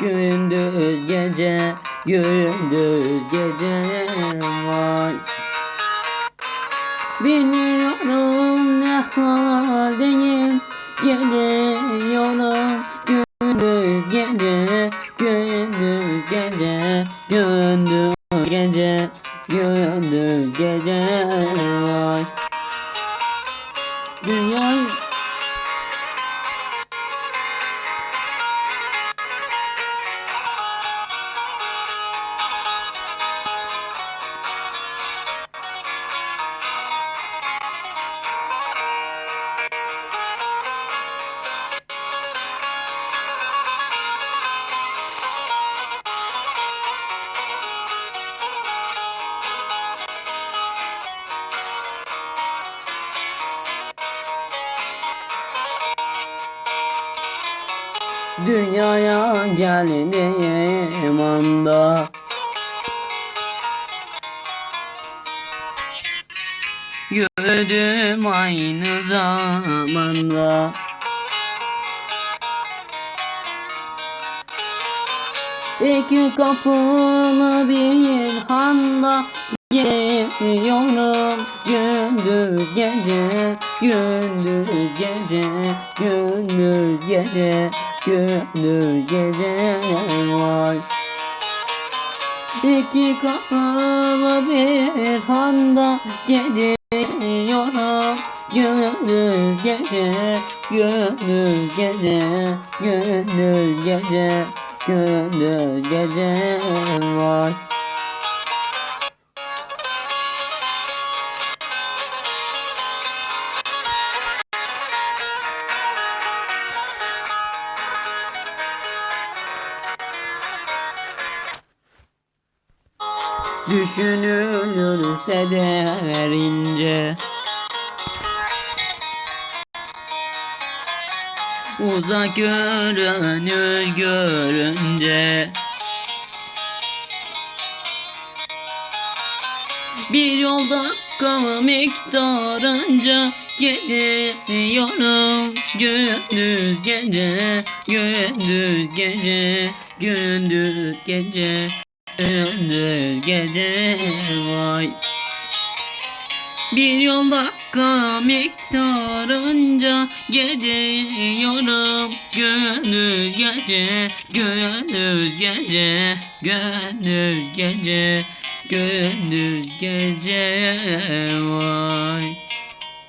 Gündüz gece Gündüz gece. Vay. Bilmiyorum ne haldeyim. Gidiyorum gündüz gece Gündüz gece Gündüz gece Gündüz gece. Vay. Dünya Dünyaya geldiğim anda. Yürüdüm aynı zamanda. İki kapılı bir handa. Geliyorum gündüz gece Gündüz gece Gündüz gece Gündüz gece Vay. İki kapılı bir handa Gidiyorum gündüz gece Gündüz gece Gündüz gece Gündüz gece Vay Düşünülürse derince Uzak görünür görünce. Bir yolda miktarınca Gidiyorum gündüz gece Gündüz gece Gündüz gece Gündüz gece vay. Bir yol dakika miktarınca Gidiyorum. Gündüz gece Gündüz gece Gündüz gece Gündüz gece vay